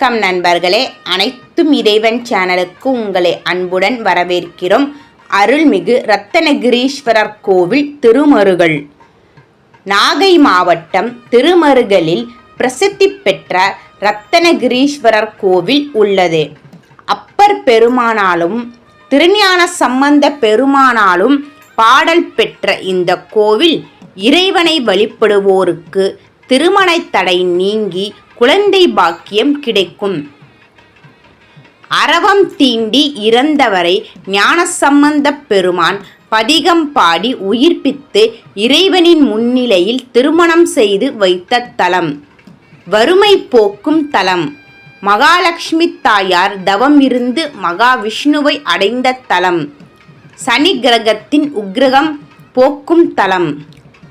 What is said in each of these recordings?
வணக்கம் நண்பர்களே. அனைத்தும் இறைவன் சேனலுக்கு உங்களை அன்புடன் வரவேற்கிறோம். அருள்மிகு ரத்தனகிரீஸ்வரர் கோவில் திருமருகள் நாகை மாவட்டம் திருமருகலில் பிரசித்தி பெற்ற ரத்தனகிரீஸ்வரர் கோவில் உள்ளது. அப்பர் பெருமானாலும் திருஞான சம்பந்த பெருமானாலும் பாடல் பெற்ற இந்த கோவில் இறைவனை வழிபடுவோருக்கு திருமண தடை நீங்கி குழந்தை பாக்கியம் கிடைக்கும். அரவம் தீண்டி இறந்தவரை ஞானசம்பந்தப் பெருமான் பதிகம் பாடி உயிர்ப்பித்து இறைவனின் முன்னிலையில் திருமணம் செய்து வைத்த தலம். வறுமை போக்கும் தலம். மகாலட்சுமி தாயார் தவம் இருந்து மகாவிஷ்ணுவை அடைந்த தலம். சனி கிரகத்தின் உக்கிரகம் போக்கும் தலம்.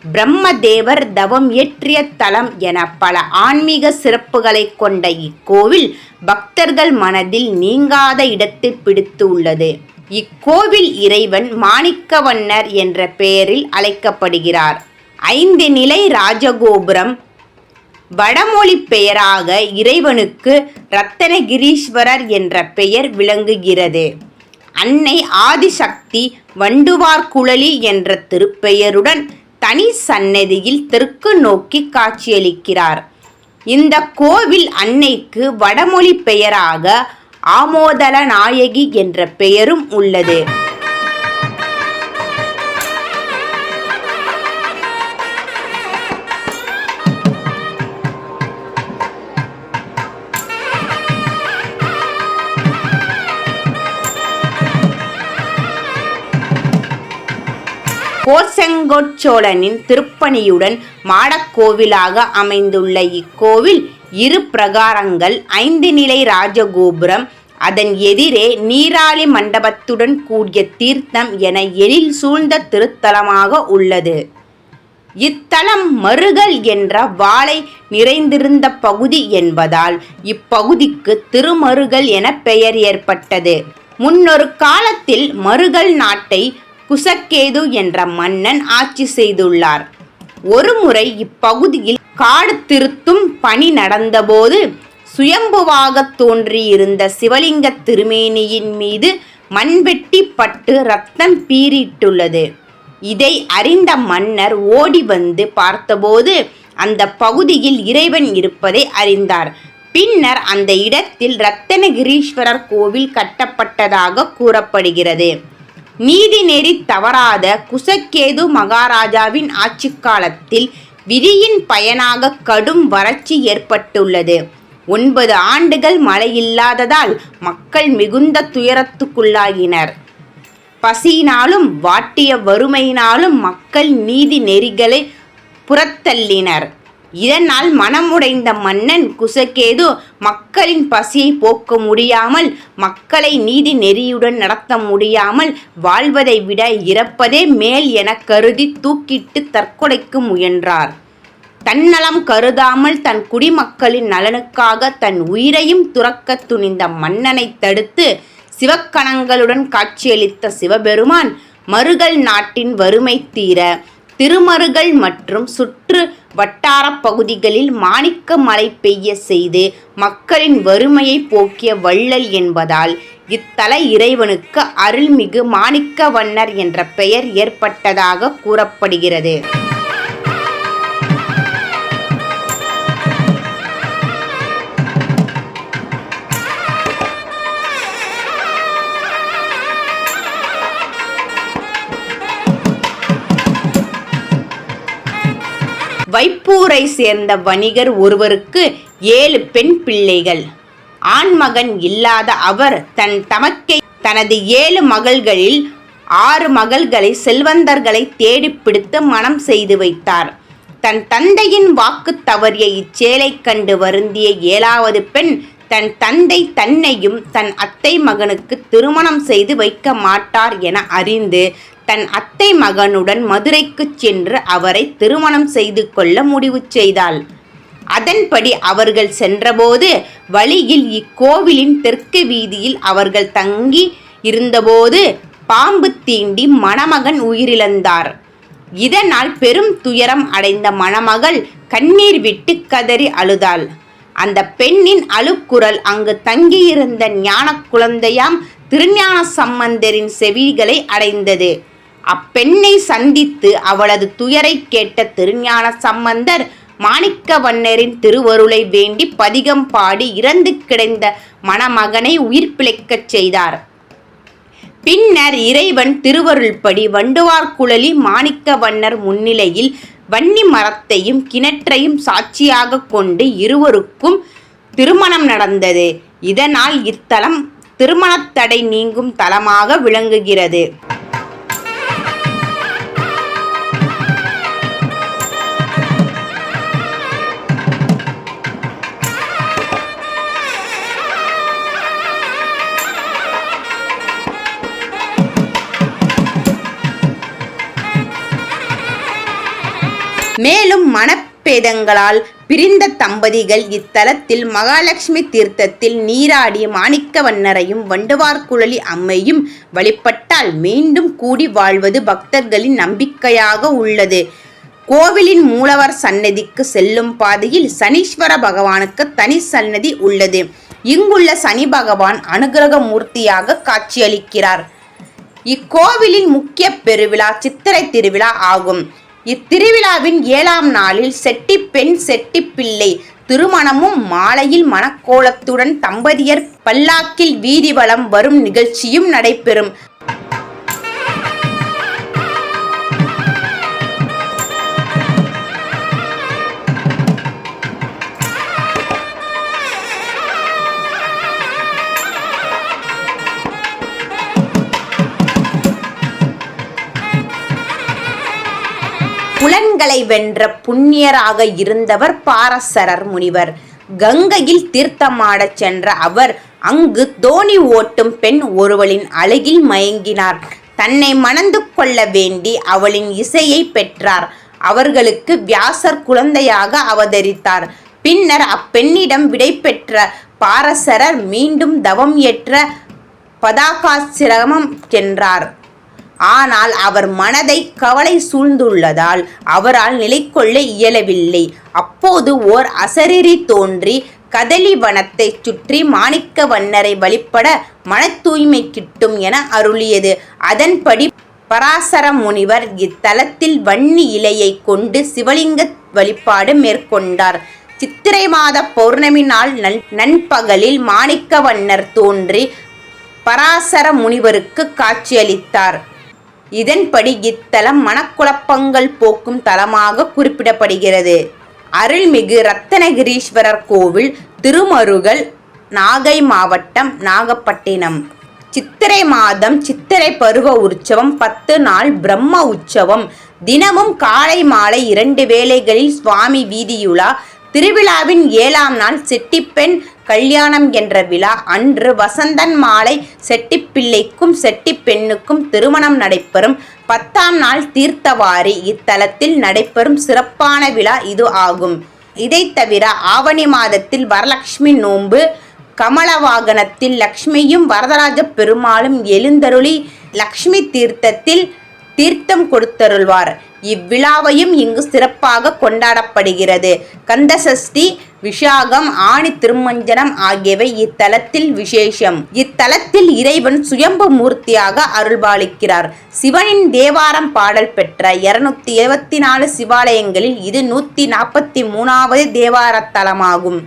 பிரம்மதேவர் தவம் இயற்றிய தலம் என பல ஆன்மீக சிறப்புகளை கொண்ட இக்கோவில் பக்தர்கள் மனதில் நீங்காத இடத்தை பிடித்து உள்ளது. இக்கோவில் இறைவன் மாணிக்கவண்ணர் என்ற பெயரில் அழைக்கப்படுகிறார். ஐந்து நிலை ராஜகோபுரம் வடமொழி பெயராக இறைவனுக்கு ரத்தனகிரீஸ்வரர் என்ற பெயர் விளங்குகிறது. அன்னை ஆதிசக்தி வண்டுவார் குழலி என்ற திருப்பெயருடன் தனி சன்னதியில் தெற்கு நோக்கி காட்சியளிக்கிறார். இந்த கோவில் அன்னைக்கு வடமொழி பெயராக ஆமோதல நாயகி என்ற பெயரும் உள்ளது. கோசெங்கோச்சோழனின் திருப்பணியுடன் மாடக்கோவிலாக அமைந்துள்ள இக்கோவில் இரு பிரகாரங்கள் ஐந்து நிலை ராஜகோபுரம் அதன் எதிரே நீராளி மண்டபத்துடன் கூடிய தீர்த்தம் என எழில் சூழ்ந்த திருத்தலமாக உள்ளது. இத்தலம் மருகல் என்ற வாளை நிறைந்திருந்த பகுதி என்பதால் இப்பகுதிக்கு திருமருகல் என பெயர் ஏற்பட்டது. முன்னொரு காலத்தில் மருகல் நாட்டை குசக்கேது என்ற மன்னன் ஆட்சி செய்துள்ளார். ஒருமுறை இப்பகுதியில் காடு திருத்தும் பணி நடந்தபோது சுயம்புவாக தோன்றியிருந்த சிவலிங்க திருமேனியின் மீது மண்வெட்டி பட்டு ரத்தம் பீறிட்டுள்ளது. இதை அறிந்த மன்னர் ஓடி வந்து பார்த்தபோது அந்த பகுதியில் இறைவன் இருப்பதை அறிந்தார். பின்னர் அந்த இடத்தில் ரத்தனகிரீஸ்வரர் கோவில் கட்டப்பட்டதாக கூறப்படுகிறது. நீதி நெறி தவறாத குசக்கேது மகாராஜாவின் ஆட்சி காலத்தில் விதியின் பயனாக கடும் வறட்சி ஏற்பட்டுள்ளது. ஒன்பது ஆண்டுகள் மழை இல்லாததால் மக்கள் மிகுந்த துயரத்துக்குள்ளாகினர். பசியினாலும் வாட்டிய வறுமையினாலும் மக்கள் நீதி நெறிகளை புறத்தள்ளினர். இதனால் மனமுடைந்த மன்னன் குசகேது மக்களின் பசியை போக்க முடியாமல் மக்களை நீதி நெறியுடன் நடத்த முடியாமல் வாழ்வதை விட இறப்பதே மேல் என கருதி தூக்கிட்டு தற்கொலைக்கு முயன்றார். தன்னலம் கருதாமல் தன் குடிமக்களின் நலனுக்காக தன் உயிரையும் துறக்க துணிந்த மன்னனை தடுத்து சிவக்கணங்களுடன் காட்சியளித்த சிவபெருமான் மறுகள் நாட்டின் வறுமை தீர திருமருகல் மற்றும் சுற்று வட்டார பகுதிகளில் மாணிக்க மழை பெய்ய செய்து மக்களின் வறுமையை போக்கிய வள்ளல் என்பதால் இத்தல இறைவனுக்கு அருள்மிகு மாணிக்க வண்ணர் என்ற பெயர் ஏற்பட்டதாக கூறப்படுகிறது. வைப்பூரை சேர்ந்த வணிகர் ஒருவருக்கு ஏழு பெண் பிள்ளைகள். ஆண்மகன் இல்லாத அவர் தன் தமக்கை தனது ஏழு மகள்களில் ஆறு மகள்களை செல்வந்தர்களை தேடி பிடித்து மனம் செய்து வைத்தார். தன் தந்தையின் வாக்கு தவறிய இச்சேலை கண்டு வருந்திய ஏழாவது பெண் தன் தந்தை தன்னையும் தன் அத்தை மகனுக்கு திருமணம் செய்து வைக்க மாட்டார் என அறிந்து தன் அத்தை மகனுடன் மதுரைக்கு சென்று அவரை திருமணம் செய்து கொள்ள முடிவு செய்தாள். அதன்படி அவர்கள் சென்றபோது வழியில் இக்கோவிலின் தெற்கு வீதியில் அவர்கள் தங்கி இருந்தபோது பாம்பு தீண்டி மணமகன் உயிரிழந்தார். இதனால் பெரும் துயரம் அடைந்த மணமகள் கண்ணீர் விட்டு கதறி அழுதாள். அந்த பெண்ணின் அழுக்குரல் அங்கு தங்கியிருந்த ஞான குழந்தையாம் திருஞான சம்பந்தரின் செவிகளை அடைந்தது. அப்பெண்ணை சந்தித்து அவளது துயரை கேட்ட திருஞான சம்பந்தர் மாணிக்கவண்ணரின் திருவருளை வேண்டி பதிகம் பாடி இறந்து கிடந்த மணமகனை உயிர் பிழைக்கச் செய்தார். பின்னர் இறைவன் திருவருள்படி வண்டுவார்குழலி மாணிக்கவண்ணர் முன்னிலையில் வன்னி மரத்தையும் கிணற்றையும் சாட்சியாக கொண்டு இருவருக்கும் திருமணம் நடந்தது. இதனால் இத்தலம் திருமணத்தடை நீங்கும் தலமாக விளங்குகிறது. மேலும் மனப்பேதங்களால் பிரிந்த தம்பதிகள் இத்தலத்தில் மகாலட்சுமி தீர்த்தத்தில் நீராடி மாணிக்கவண்ணரையும் வண்டுவார்குழலி அம்மையும் வழிபட்டால் மீண்டும் கூடி வாழ்வது பக்தர்களின் நம்பிக்கையாக உள்ளது. கோவிலின் மூலவர் சன்னதிக்கு செல்லும் பாதையில் சனீஸ்வர பகவானுக்கு தனி சன்னதி உள்ளது. இங்குள்ள சனி பகவான் அனுகிரக மூர்த்தியாக காட்சியளிக்கிறார். இக்கோவிலின் முக்கிய பெருவிழா சித்திரை திருவிழா ஆகும். இத்திருவிழாவின் ஏழாம் நாளில் செட்டி பெண் செட்டி பிள்ளை திருமணமும் மாலையில் மணக்கோலத்துடன் தம்பதியர் பல்லாக்கில் வீதி வலம் வரும் நிகழ்ச்சியும் நடைபெறும். புலன்களை வென்ற புண்ணியராக இருந்தவர் பாரசரர் முனிவர். கங்கையில் தீர்த்தமாடச் சென்ற அவர் அங்கு தோணி ஓட்டும் பெண் ஒருவளின் அழகில் மயங்கினார். தன்னை மணந்து கொள்ள வேண்டி அவளின் இசையை பெற்றார். அவர்களுக்கு வியாசர் குழந்தையாக அவதரித்தார். பின்னர் அப்பெண்ணிடம் விடை பெற்ற பாரசரர் மீண்டும் தவம் ஏற்ற பதாகாசிரமம் சென்றார். ஆனால் அவர் மனதை கவலை சூழ்ந்துள்ளதால் அவரால் நிலைக்கொள்ள இயலவில்லை. அப்போது ஓர் அசரீரி தோன்றி கதலி வனத்தைச் சுற்றி மாணிக்க வண்ணரை வழிபட மன தூய்மை கிட்டும் என அருளியது. அதன்படி பராசர முனிவர் இத்தலத்தில் வன்னி இலையை கொண்டு சிவலிங்க வழிபாடு மேற்கொண்டார். சித்திரை மாத பௌர்ணமி நாள் நண்பகலில் மாணிக்க வண்ணர் தோன்றி பராசர முனிவருக்கு காட்சியளித்தார். இதன்படி இத்தலம் மனக்குழப்பங்கள் போக்கும் தலமாக குறிப்பிடப்படுகிறது. அருள்மிகு ரத்தனகிரீஸ்வரர் கோவில் திருமருகல் நாகை மாவட்டம் நாகப்பட்டினம். சித்திரை மாதம் சித்திரை பருவ உற்சவம் பத்து நாள் பிரம்ம உற்சவம். தினமும் காலை மாலை இரண்டு வேளைகளில் சுவாமி வீதியுலா திருவிழாவின் ஏழாம் நாள் செட்டிப்பெண் கல்யாணம் என்ற விழா அன்று வசந்தன் மாலை செட்டிப்பிள்ளைக்கும் செட்டிப்பெண்ணுக்கும் திருமணம் நடைபெறும். பத்தாம் நாள் தீர்த்தவாரி இத்தலத்தில் நடைபெறும் சிறப்பான விழா இது ஆகும். இதை தவிர ஆவணி மாதத்தில் வரலட்சுமி நோன்பு கமல வாகனத்தில் லக்ஷ்மியும் வரதராஜ பெருமாளும் எழுந்தருளி லக்ஷ்மி தீர்த்தத்தில் தீர்த்தம் கொடுத்தருள்வார். இவ்விழாவையும் இங்கு சிறப்பாக கொண்டாடப்படுகிறது. கந்தசஷ்டி விஷாகம் ஆணி திருமஞ்சனம் ஆகியவை இத்தலத்தில் விசேஷம். இத்தலத்தில் இறைவன் சுயம்பு மூர்த்தியாக அருள்பாலிக்கிறார். சிவனின் தேவாரம் பாடல் பெற்ற இருநூத்தி இருபத்தி நாலு சிவாலயங்களில் இது நூத்தி நாற்பத்தி மூணாவது தேவார தலமாகும்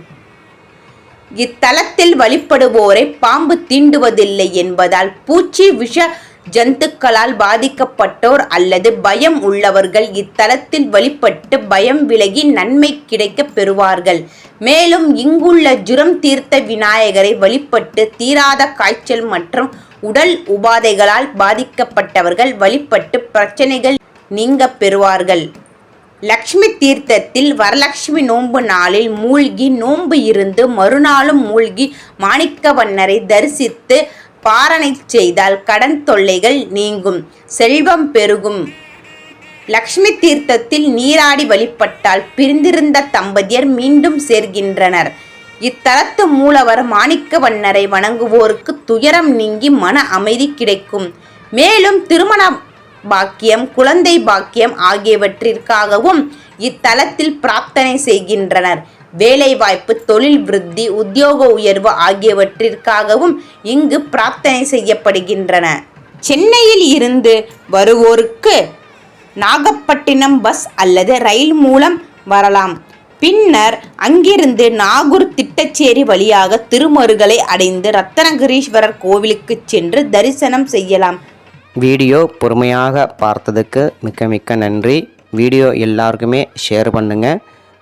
இத்தலத்தில் வழிபடுவோரை பாம்பு தீண்டுவதில்லை என்பதால் பூச்சி விஷ ஜந்துக்களால் பாதிக்கப்பட்டோர் அல்லது பயம் உள்ளவர்கள் இத்தலத்தில் வழிபட்டு பயம் விலகி நன்மை கிடைக்கப் பெறுவார்கள். மேலும் இங்குள்ள ஜுரம் தீர்த்த விநாயகரை வழிபட்டு தீராத காய்ச்சல் மற்றும் உடல் உபாதைகளால் பாதிக்கப்பட்டவர்கள் வழிபட்டு பிரச்சனைகள் நீங்க பெறுவார்கள். லக்ஷ்மி தீர்த்தத்தில் வரலட்சுமி நோன்பு நாளில் மூழ்கி நோன்பு இருந்து மறுநாளும் மூழ்கி மாணிக்கவண்ணரை தரிசித்து பாரணை செய்தால் கடன் தொல்லைகள் நீங்கும் செல்வம் பெருகும். லக்ஷ்மி தீர்த்தத்தில் நீராடி வழிபட்டால் பிரிந்திருந்த தம்பதியர் மீண்டும் சேர்கின்றனர். இத்தலத்து மூலவர் மாணிக்க வண்ணரை வணங்குவோருக்கு துயரம் நீங்கி மன அமைதி கிடைக்கும். மேலும் திருமண பாக்கியம் குழந்தை பாக்கியம் ஆகியவற்றிற்காகவும் இத்தலத்தில் பிரார்த்தனை செய்கின்றனர். வேலைவாய்ப்பு தொழில் விருத்தி உத்தியோக உயர்வு ஆகியவற்றிற்காகவும் இங்கு பிரார்த்தனை செய்யப்படுகின்றன. சென்னையில் இருந்து வருவோருக்கு நாகப்பட்டினம் பஸ் அல்லது ரயில் மூலம் வரலாம். பின்னர் அங்கிருந்து நாகூர் திட்டச்சேரி வழியாக திருமருகலை அடைந்து ரத்தனகிரீஸ்வரர் கோவிலுக்கு சென்று தரிசனம் செய்யலாம். வீடியோ பொறுமையாக பார்த்ததுக்கு மிக்க மிக்க நன்றி. வீடியோ எல்லாருக்குமே ஷேர் பண்ணுங்கள்